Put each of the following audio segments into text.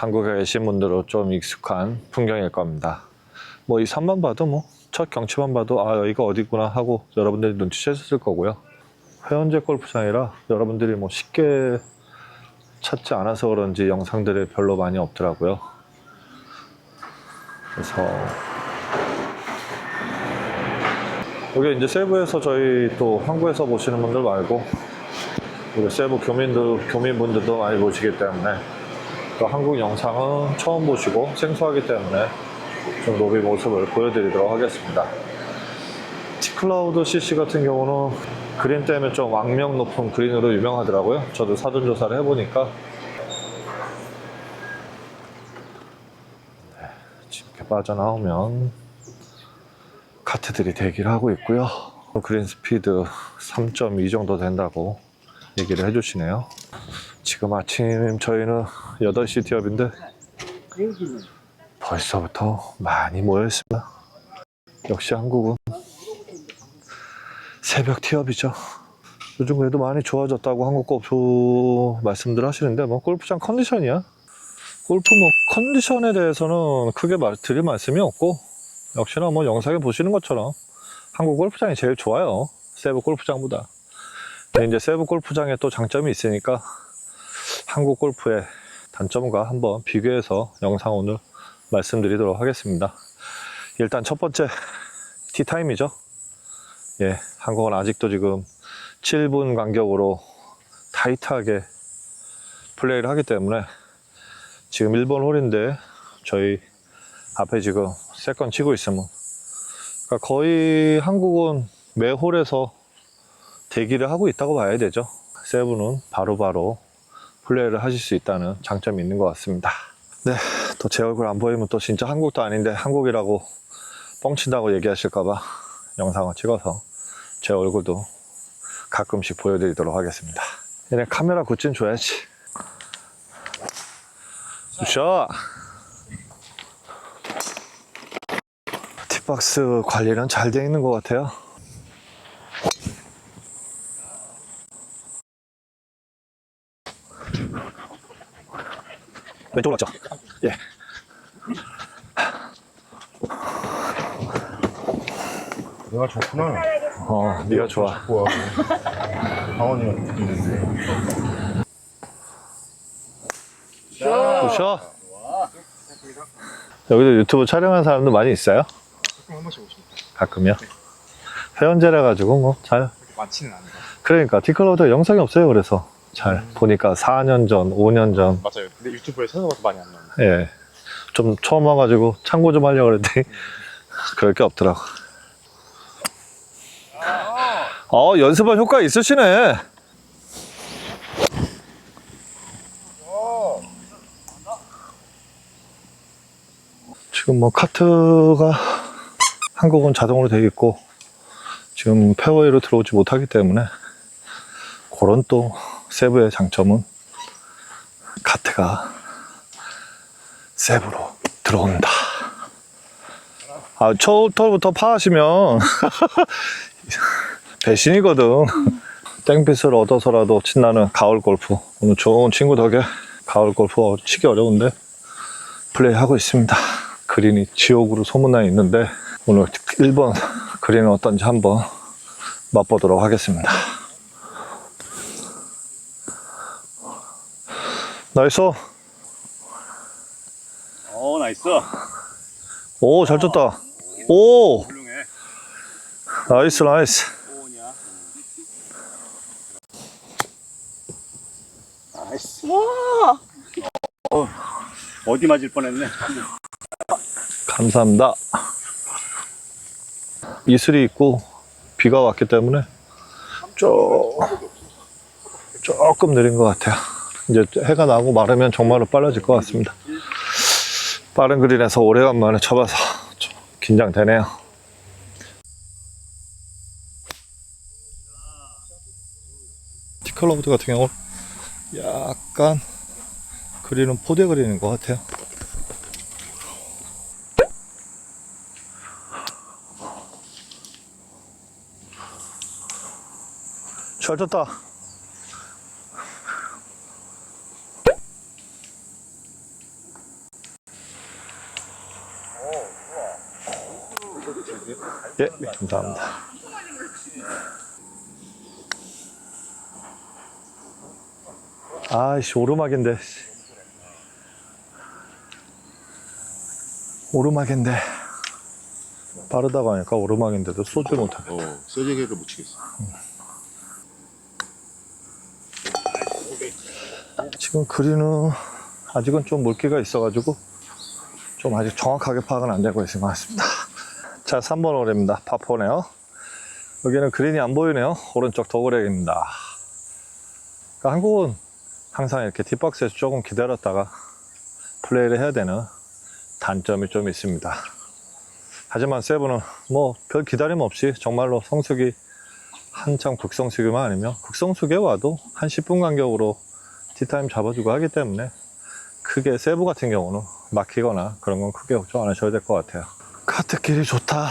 한국에 계신 분들은 좀 익숙한 풍경일 겁니다. 뭐 이 산만 봐도 뭐 첫 경치만 봐도 아 여기가 어디구나 하고 여러분들이 눈치채셨을 거고요. 회원제 골프장이라 여러분들이 뭐 쉽게 찾지 않아서 그런지 영상들이 별로 많이 없더라고요. 그래서 여기 이제 세부에서 저희 또 한국에서 보시는 분들 말고 우리 세부 교민들 교민분들도 많이 보시기 때문에 또 한국 영상은 처음 보시고 생소하기 때문에 좀 로비 모습을 보여드리도록 하겠습니다. 티클라우드 CC 같은 경우는 그린 때문에 좀 악명 높은 그린으로 유명하더라고요. 저도 사전 조사를 해보니까 네, 이렇게 빠져나오면 카트들이 대기를 하고 있고요. 그린 스피드 3.2 정도 된다고 얘기를 해주시네요. 지금 아침 저희는 8시 티업인데 벌써부터 많이 모여있습니다. 역시 한국은 새벽 티업이죠. 요즘 그래도 많이 좋아졌다고 한국 골프 말씀들 하시는데 뭐 골프장 컨디션이야. 골프 뭐 컨디션에 대해서는 크게 말, 드릴 말씀이 없고 역시나 뭐 영상에 보시는 것처럼 한국 골프장이 제일 좋아요. 세부 골프장보다. 근데 이제 세부 골프장에 또 장점이 있으니까 한국 골프의 단점과 한번 비교해서 영상 오늘 말씀드리도록 하겠습니다. 일단 첫 번째 티타임이죠. 예, 한국은 아직도 지금 7분 간격으로 타이트하게 플레이를 하기 때문에 지금 1번 홀인데 저희 앞에 지금 세컨 치고 있으면 그러니까 거의 한국은 매 홀에서 대기를 하고 있다고 봐야 되죠. 세븐은 바로바로 플레이를 하실 수 있다는 장점이 있는 것 같습니다. 네, 또 제 얼굴 안 보이면 또 진짜 한국도 아닌데 한국이라고 뻥친다고 얘기하실까봐 영상을 찍어서 제 얼굴도 가끔씩 보여드리도록 하겠습니다. 얘네 카메라 굿진 줘야지. 굿샷! 팁박스 관리는 잘 되어 있는 것 같아요. 왼쪽으로 갔죠? 예. 내가 좋구나. 어, 네가 좋아. 좋아. 강원이가 있는데. 굿샷! 여기도 유튜브 촬영하는 사람도 많이 있어요? 한 번씩 오십니다. 가끔요. 회원제라 가지고 뭐 잘. 많지는 않아요. 그러니까 티클로드 영상이 없어요. 그래서 잘 보니까 4년 전, 5년 전. 맞아요. 근데 유튜브에 찾아봐도 많이 안 나와요. 예. 좀 처음 와가지고 참고 좀 하려고 그랬더니 그럴 게 없더라고. 어, 연습한 효과 있으시네. 지금 뭐 카트가 한국은 자동으로 되어 있고 지금 페어웨이로 들어오지 못하기 때문에 그런 또 세부의 장점은 카트가 세부로 들어온다. 아, 초부터 파하시면 배신이거든. 땡빛을 얻어서라도 친다는 가을 골프. 오늘 좋은 친구 덕에 가을 골프 치기 어려운데 플레이하고 있습니다. 그린이 지옥으로 소문나 있는데 오늘 1번 그린은 어떤지 한번 맛보도록 하겠습니다. 나이스. 오 나이스 오, 잘 쳤다. 오, 훌륭해 나이스, 나이스. 오냐 나이스 어, 어디 맞을 뻔했네 감사합니다. 이슬이 있고 비가 왔기 때문에 조, 조금 느린 것 같아요. 이제 해가 나고 마르면 정말로 빨라질 것 같습니다. 빠른 그린에서 오래간만에 쳐봐서 좀 긴장되네요. 티클로브드 같은 경우는 약간 그린은 포대 그린인 것 같아요. 잘 쳤다. 예, 감사합니다. 아이씨, 오르막인데. 씨. 오르막인데. 빠르다고 하니까 오르막인데도 쏘질 못하네. 어, 쇠제개를 못 치겠어. 지금 그린은 아직은 좀 물기가 있어가지고 좀 아직 정확하게 파악은 안 되고 있는 것 같습니다. 자, 3번 홀입니다. 파포네요. 여기는 그린이 안 보이네요. 오른쪽 도그렉입니다. 그러니까 한국은 항상 이렇게 뒷박스에서 조금 기다렸다가 플레이를 해야 되는 단점이 좀 있습니다. 하지만 세븐은 뭐 별 기다림 없이 정말로 성수기 한창 극성수기만 아니면 극성수기에 와도 한 10분 간격으로 티타임 잡아주고 하기 때문에 크게 세부 같은 경우는 막히거나 그런 건 크게 걱정 안 하셔도 될 것 같아요. 카트길이 좋다.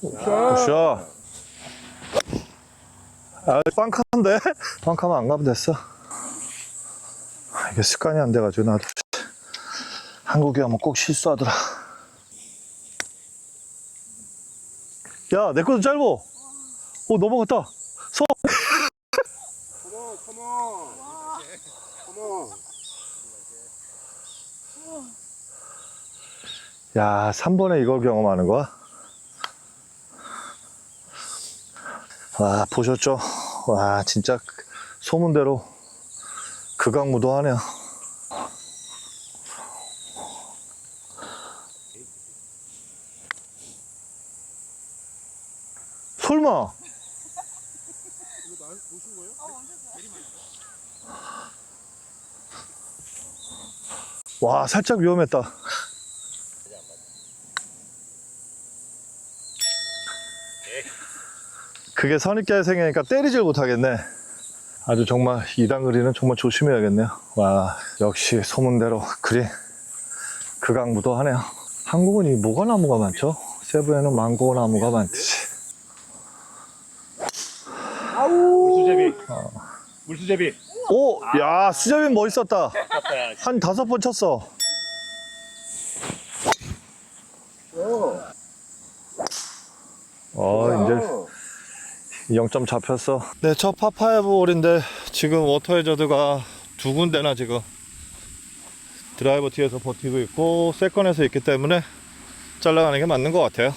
굿샷. 아, 빵카인데? 빵카면 안 가면 됐어. 이게 습관이 안 돼가지고 나도 한국에 오면 꼭 실수하더라. 야, 내 것도 짧어. 오, 넘어갔다. 서. 야, 3번에 이걸 경험하는 거야? 와, 보셨죠? 와, 진짜 소문대로 극악무도하네요. 설마? 와, 살짝 위험했다. 그게 선입견이 생기니까 때리질 못하겠네. 아주 정말 이단 그리는 정말 조심해야겠네요. 와, 역시 소문대로 그린 극악무도하네요. 한국은 이 뭐가 나무가 많죠? 세부에는 망고 나무가 많듯이. 물수제비. 물수제비. 오, 야, 수제비 멋있었다. 한 다섯 번 쳤어. 어, 이제 0점 잡혔어. 네, 첫 파파이브 홀인데 지금 워터 해저드가 두 군데나 지금 드라이버 뒤에서 버티고 있고 세컨에서 있기 때문에 잘라가는 게 맞는 것 같아요.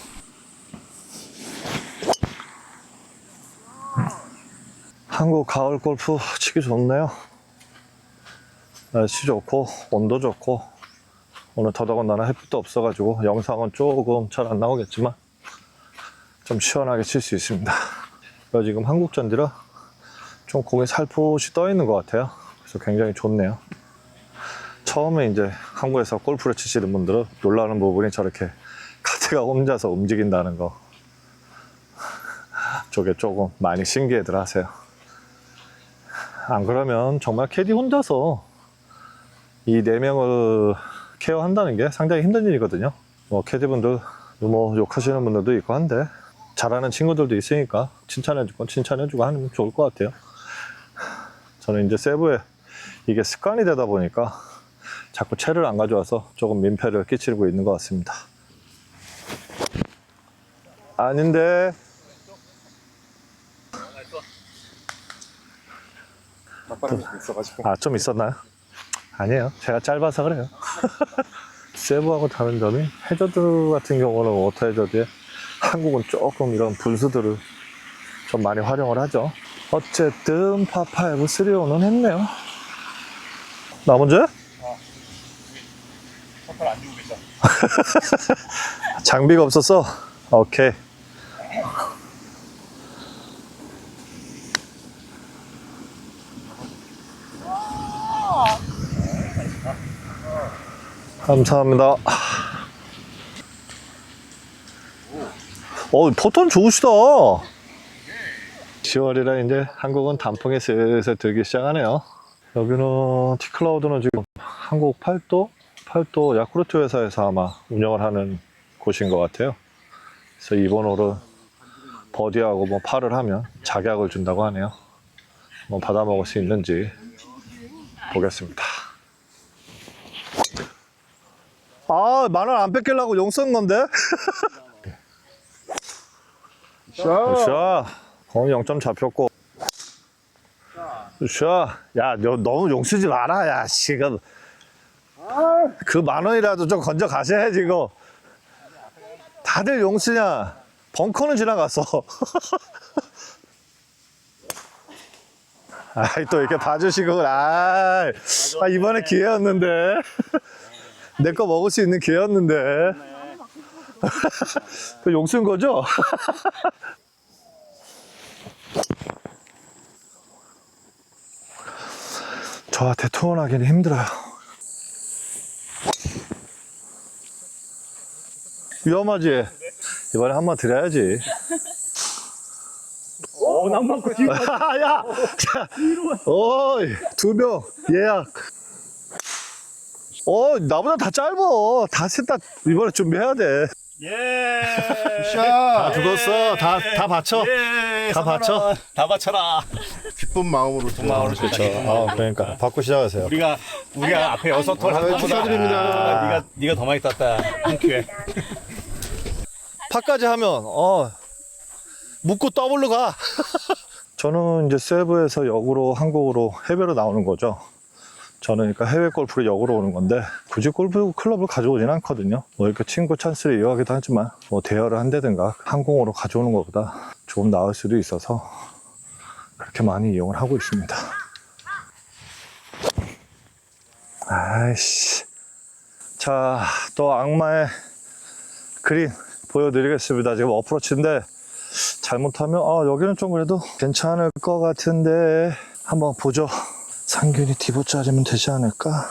한국 가을 골프 치기 좋네요. 날씨 좋고 온도 좋고 오늘 더더군다나 햇빛도 없어가지고 영상은 조금 잘 안 나오겠지만 좀 시원하게 칠 수 있습니다. 지금 한국 잔디라 좀 공이 살포시 떠 있는 것 같아요. 그래서 굉장히 좋네요. 처음에 이제 한국에서 골프를 치시는 분들은 놀라는 부분이 저렇게 카트가 혼자서 움직인다는 거. 저게 조금 많이 신기해들 하세요. 안 그러면 정말 캐디 혼자서 이 네 명을 케어한다는 게 상당히 힘든 일이거든요. 뭐 캐디분들 뭐 욕하시는 분들도 있고 한데 잘하는 친구들도 있으니까 칭찬해주고 칭찬해주고 하면 좋을 것 같아요. 저는 이제 세부에 이게 습관이 되다 보니까 자꾸 채를 안 가져와서 조금 민폐를 끼치고 있는 것 같습니다. 아닌데 맞바람이 좀 있어가지고 아 좀 있었나요? 아니에요. 제가 짧아서 그래요. 세부하고 다른 점이 해저드 같은 경우는 워터 해저드에 한국은 조금 이런 분수들을 좀 많이 활용을 하죠. 어쨌든 파파이브 3온은 했네요. 나 계셔. 장비가 없었어? 오케이. 감사합니다. 어, 포톤 좋으시다. 10월이라 이제 한국은 단풍이 슬슬 들기 시작하네요. 여기는 티클라우드는 지금 한국 팔도, 팔도 야쿠르트 회사에서 아마 운영을 하는 곳인 것 같아요. 그래서 이번 홀은 버디하고 뭐 팔을 하면 작약을 준다고 하네요. 뭐 받아 먹을 수 있는지 보겠습니다. 아, 만 원 안 뺏기려고 용 쓴 건데? 샷. 샤. 거의 0점 잡혔고. 샤. 야, 너 너무 용 쓰지 마라, 야, 지금. 그 만 원이라도 좀 건져 가셔야지, 이거. 다들 용 쓰냐? 벙커는 지나갔어. 아이, 또 이렇게 봐주시고, 아, 아 이번에 기회였는데. 내 거 먹을 수 있는 기회였는데. 그 용쓴 거죠? 저한테 투혼하기는 힘들어요. 위험하지? 이번에 한 번 드려야지. 어, 난 많고 뒤로 야! 자, 어이, 두 명, 예약. 어, 나보다 다 짧어. 다셋다 이번에 준비해야 돼. 예. 샷. 죽었어. 다, 다 받쳐. 예. 다 받쳐? 다 받쳐라. 기쁜 마음으로 또 마음으로 그렇죠. 아, 그러니까. 받고 시작하세요. 우리가 우리가 앞에 여섯 톨 아, 한 축하드립니다. 네가 네가 더 많이 땄다. 한 큐에. 파까지 하면 어 묶고 더블로 가. 저는 이제 세부에서 역으로 한국으로 해외로 나오는 거죠. 저는 그러니까 해외 골프를 역으로 오는 건데 굳이 골프 클럽을 가져오진 않거든요. 뭐 이렇게 친구 찬스를 이용하기도 하지만 뭐 대여를 한다든가 항공으로 가져오는 것보다 조금 나을 수도 있어서 그렇게 많이 이용을 하고 있습니다. 아이씨. 자, 또 악마의 그린 보여드리겠습니다. 지금 어프로치인데 잘못하면 아 여기는 좀 그래도 괜찮을 것 같은데 한번 보죠. 상균이 디보짜리면 되지 않을까?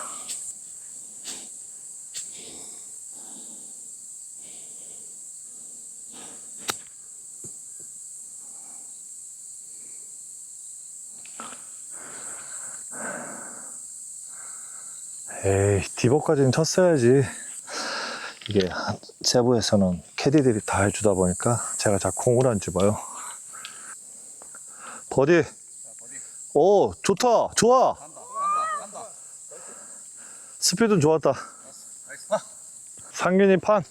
에이 디보까지는 쳤어야지. 이게 세부에서는 캐디들이 다 해주다 보니까 제가 자꾸 공을 안 집어요. 버디. 오, 좋다. 좋아. 스피드는 좋았다. 상균이 판.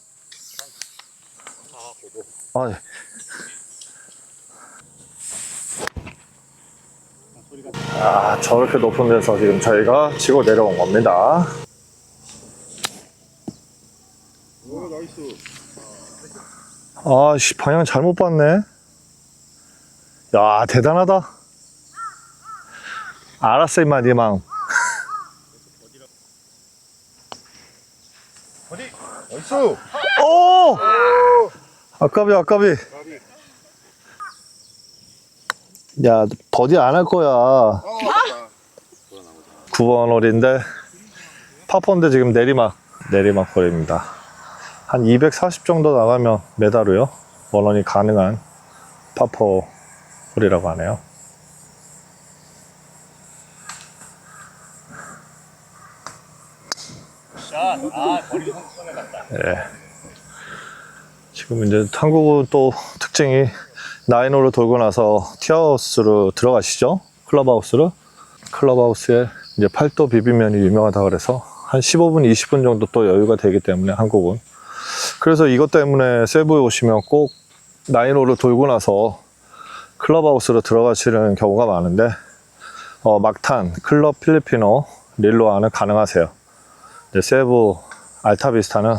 아, 예. 아, 저렇게 높은 데서 지금 저희가 치고 내려온 겁니다. 아, 씨, 방향 잘못 봤네. 야, 대단하다. 알았어, 임마, 네 마음. 나이스. 오! 아까비, 아까비. 야, 버디 안 할 거야. 9번 홀인데, 파폰데 지금 내리막, 내리막 홀입니다. 한 240 정도 나가면 메다로요. 원원이 가능한 파포 홀이라고 하네요. 샷. 아, 머리 손에 갔다. 예. 지금 이제 한국은 또 특징이 나인홀로 돌고 나서 티하우스로 들어가시죠? 클럽하우스로. 클럽하우스에 이제 팔도 비빔면이 유명하다 그래서 한 15분, 20분 정도 또 여유가 되기 때문에 한국은. 그래서 이것 때문에 세부에 오시면 꼭 나인홀로 돌고 나서 클럽하우스로 들어가시는 경우가 많은데, 어, 막탄, 클럽 필리피노, 릴로아는 가능하세요. 세부 알타비스타는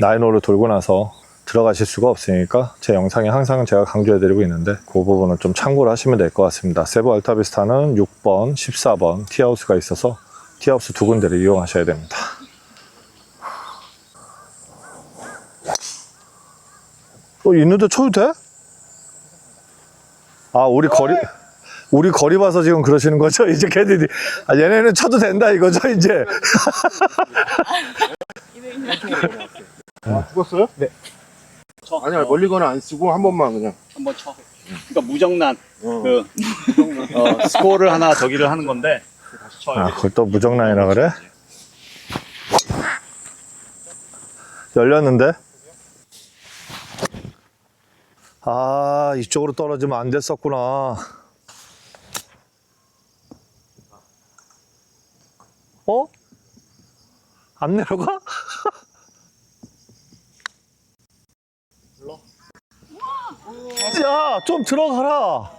나인홀을 돌고 나서 들어가실 수가 없으니까 제 영상에 항상 제가 강조해드리고 있는데 그 부분은 좀 참고를 하시면 될 것 같습니다. 세부 알타비스타는 6번, 14번 티하우스가 있어서 티하우스 두 군데를 이용하셔야 됩니다. 어, 있는데 쳐도 돼? 아, 우리 거리, 우리 거리 봐서 지금 그러시는 거죠? 이제 걔들이. 아, 얘네는 쳐도 된다 이거죠, 이제? 아 죽었어요? 네. 아니야 멀리거나 안 쓰고 한 번만 그냥. 한번 쳐. 그러니까 무정란 어. 그 어, 스코어를 하나 저기를 하는 건데 다시 쳐. 아, 그걸 또 무정란이라 그래? 열렸는데? 아, 이쪽으로 떨어지면 안 됐었구나. 어? 안 내려가? 야, 좀 들어가라.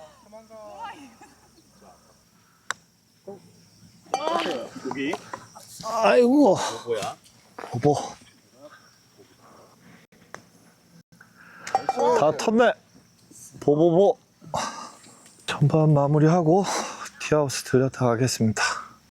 여기 아이고, 뭐야? 보보. 다 텄네. 보보보. 전반 마무리하고 티하우스 들여다 가겠습니다.